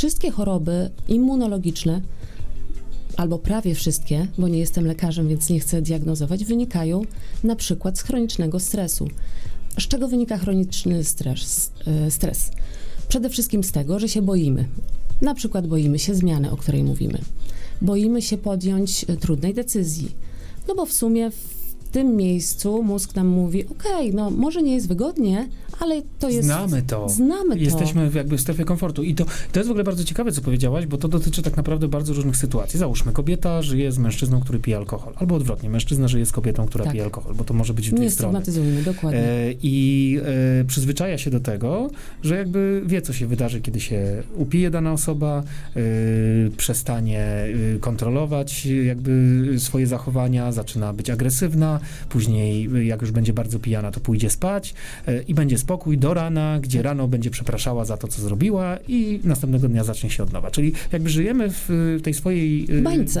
wszystkie choroby immunologiczne, albo prawie wszystkie, bo nie jestem lekarzem, więc nie chcę diagnozować, wynikają na przykład z chronicznego stresu. Z czego wynika chroniczny stres? e, stres? Przede wszystkim z tego, że się boimy. Na przykład boimy się zmiany, o której mówimy. Boimy się podjąć e, trudnej decyzji. No bo w sumie tym miejscu mózg nam mówi, okej, no może nie jest wygodnie, ale to jest... Znamy to. Znamy to. Jesteśmy jakby w strefie komfortu. I to, to jest w ogóle bardzo ciekawe, co powiedziałaś, bo to dotyczy tak naprawdę bardzo różnych sytuacji. Załóżmy, kobieta żyje z mężczyzną, który pije alkohol. Albo odwrotnie, mężczyzna żyje z kobietą, która Tak. pije alkohol, bo to może być w dwie Nie strony. stygmatyzujmy, dokładnie. E, I e, przyzwyczaja się do tego, że jakby wie, co się wydarzy, kiedy się upije dana osoba, e, przestanie e, kontrolować jakby swoje zachowania, zaczyna być agresywna, później e, jak już będzie bardzo pijana, to pójdzie spać e, i będzie spokój do rana, gdzie rano będzie przepraszała za to, co zrobiła i następnego dnia zacznie się od nowa. Czyli jakby żyjemy w e, tej swojej Bańce. bańce